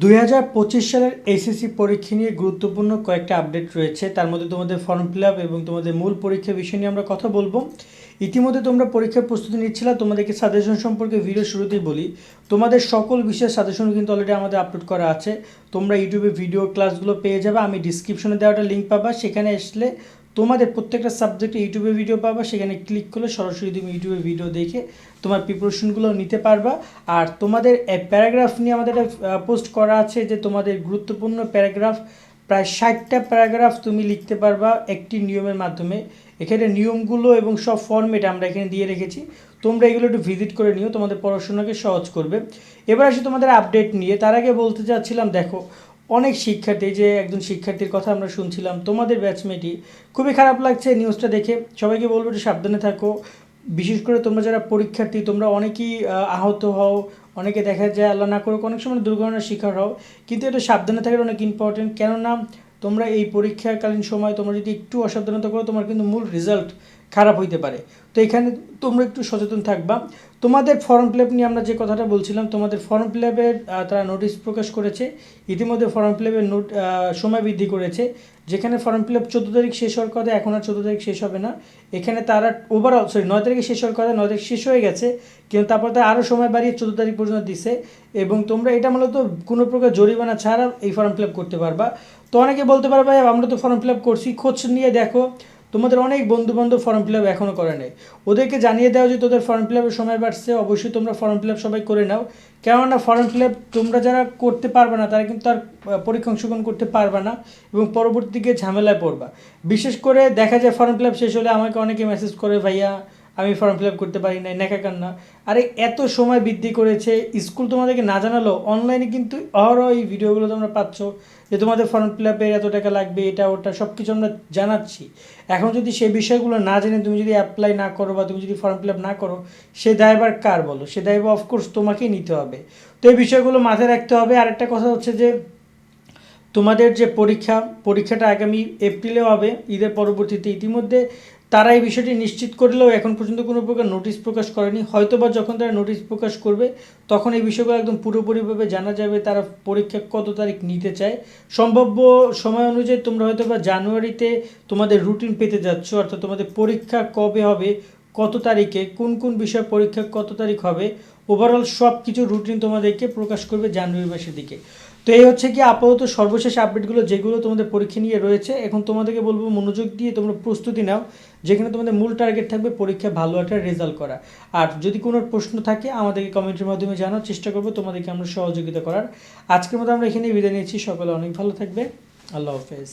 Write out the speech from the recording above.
দুই হাজার পঁচিশ সালের এসএসসি পরীক্ষা নিয়ে গুরুত্বপূর্ণ কয়েকটা আপডেট রয়েছে। তার মধ্যে তোমাদের ফর্ম ফিল আপ এবং তোমাদের মূল পরীক্ষা বিষয় নিয়ে আমরা কথা বলব। ইতিমধ্যে তোমরা পরীক্ষার প্রস্তুতি নিচ্ছিলা, তোমাদেরকে সাজেশন সম্পর্কে ভিডিও শুরুতেই বলি। তোমাদের সকল বিষয়ের সাজেশন কিন্তু অলরেডি আমাদের আপলোড করা আছে। তোমরা ইউটিউবে ভিডিও ক্লাসগুলো পেয়ে যাবে। আমি ডিসক্রিপশনে দেওয়াটা লিঙ্ক পাবা। সেখানে আসলে তোমাদের প্রত্যেকটা সাবজেক্টে ইউটিউবে ভিডিও পাবা, সেখানে ক্লিক করলে সরাসরি তুমি ইউটিউবে ভিডিও দেখে তোমার প্রিপারেশনগুলো নিতে পারবা। আর তোমাদের প্যারাগ্রাফ নিয়ে আমাদের পোস্ট করা আছে যে তোমাদের গুরুত্বপূর্ণ প্যারাগ্রাফ প্রায় ষাটটা প্যারাগ্রাফ তুমি লিখতে পারবা একটি নিয়মের মাধ্যমে। এখানে নিয়মগুলো এবং সব ফর্মেট আমরা এখানে দিয়ে রেখেছি। তোমরা এগুলো একটু ভিজিট করে নিও, তোমাদের পড়াশোনাকে সহজ করবে। এবার আসি তোমাদের আপডেট নিয়ে। তার আগে বলতে চাচ্ছিলাম, দেখো অনেক শিক্ষার্থী যে একজন শিক্ষার্থীর কথা আমরা শুনছিলাম, তোমাদের ব্যাচমেটই খুবই খারাপ লাগছে নিউজটা দেখে। সবাইকে বলব একটু সাবধানে থাকো। বিশেষ করে তোমরা যারা পরীক্ষার্থী, তোমরা অনেকেই আহত হও, অনেকে দেখা যায় আল্লাহ না করুক, অনেক সময় দুর্ঘটনার শিকার হও। কিন্তু এটা সাবধানে থাকাটা অনেক ইম্পর্টেন্ট কেননা তোমরা এই পরীক্ষাকালীন সময় তোমরা যদি একটু অসাবধানতা করো, তোমার কিন্তু মূল রেজাল্ট খারাপ হইতে পারে। তো এখানে তোমরা একটু সচেতন থাকবা। তোমাদের ফর্ম ফিল নিয়ে আমরা যে কথাটা বলছিলাম তোমাদের ফর্ম ফিল তারা নোটিশ প্রকাশ করেছে। ইতিমধ্যে ফর্ম ফিল নোট সময় বৃদ্ধি করেছে। যেখানে ফর্ম ফিল আপ চোদ্দ তারিখ শেষ হওয়ার কথা এখন আর চোদ্দ তারিখ শেষ হবে না। এখানে তারা ওভারঅল সরি নয় তারিখে শেষ হওয়ার কথা নয় তারিখ শেষ হয়ে গেছে। কিন্তু তারপর তারা আরও সময় বাড়িয়ে চোদ্দ তারিখ পর্যন্ত দিছে। এবং তোমরা এটা মূলত কোনো প্রকার জরিমানা ছাড়া এই ফর্ম ফিল করতে পারবা। তো অনেকে বলতে পারবে "ভাই, আমরা তো ফর্ম ফিল করছি খোঁজ নিয়ে দেখো। তোমাদের অনেক বন্ধু বান্ধব ফর্ম ফিল আপ এখনও করে নেই। ওদেরকে জানিয়ে দেওয়া যে তোদের ফর্ম ফিল আপের সময় বাড়ছে, অবশ্যই তোমরা ফর্ম ফিল আপ সবাই করে নাও। কেননা ফর্ম ফিল আপ তোমরা যারা করতে পারবে না, তারা কিন্তু আর পরীক্ষা অংশগ্রহণ করতে পারবে না এবং পরবর্তীকে ঝামেলায় পড়বা। বিশেষ করে দেখা যায় ফর্ম ফিল আপ শেষ হলে আমাকে অনেকে মেসেজ করে, ভাইয়া আমি ফর্ম ফিল আপ করতে পারি নাই, নেকা কান্না। আরে, এত সময় বৃদ্ধি করেছে, স্কুল তোমাদেরকে না জানালো অনলাইনে কিন্তু অহরহ এই ভিডিওগুলো তোমরা পাচ্ছ, যে তোমাদের ফর্ম ফিল আপের এত টাকা লাগবে, এটা, ওটা সব কিছু আমরা জানাচ্ছি। এখন যদি সেই বিষয়গুলো না জেনে তুমি যদি অ্যাপ্লাই না করো বা তুমি যদি ফর্ম ফিল আপ না করো, সে দায়বার কার বলো? সে দায়বার অফকোর্স তোমাকেই নিতে হবে। তো এই বিষয়গুলো মাথায় রাখতে হবে। আর একটা কথা হচ্ছে যে, তোমাদের যে পরীক্ষা, পরীক্ষাটা আগামী এপ্রিলেও হবে, ঈদের পরবর্তীতে ইতিমধ্যে। তারা এই বিষয়টি নিশ্চিত করলেও এখন পর্যন্ত কোনো প্রকার নোটিশ প্রকাশ করেনি। হয়তোবা যখন তারা নোটিশ প্রকাশ করবে, তখন এই বিষয়গুলো একদম পুরোপুরিভাবে জানা যাবে তারা পরীক্ষা কত তারিখ নিতে চায়। সম্ভাব্য সময় অনুযায়ী তোমরা হয়তো বা জানুয়ারিতে তোমাদের রুটিন পেতে যাচ্ছ, অর্থাৎ তোমাদের পরীক্ষা কবে হবে, কত তারিখে, কোন কোন বিষয় পরীক্ষা কত তারিখ হবে ওভারঅল সব কিছু রুটিন তোমাদেরকে প্রকাশ করবে জানুয়ারি মাসের দিকে। তো এই হচ্ছে কি আপাতত সর্বশেষ আপডেটগুলো যেগুলো তোমাদের পরীক্ষা নিয়ে রয়েছে। এখন তোমাদেরকে বলব, মনোযোগ দিয়ে তোমরা প্রস্তুতি নাও, যেখানে তোমাদের মূল টার্গেট থাকবে পরীক্ষায় ভালো একটা রেজাল্ট করা। আর যদি কোনো প্রশ্ন থাকে, আমাদেরকে কমেন্টের মাধ্যমে জানার চেষ্টা করব, তোমাদেরকে আমরা সহযোগিতা করার। আজকের মতো আমরা এখানেই বিদায় নিয়েছি সকলে অনেক ভালো থাকবে। আল্লাহ হাফেজ।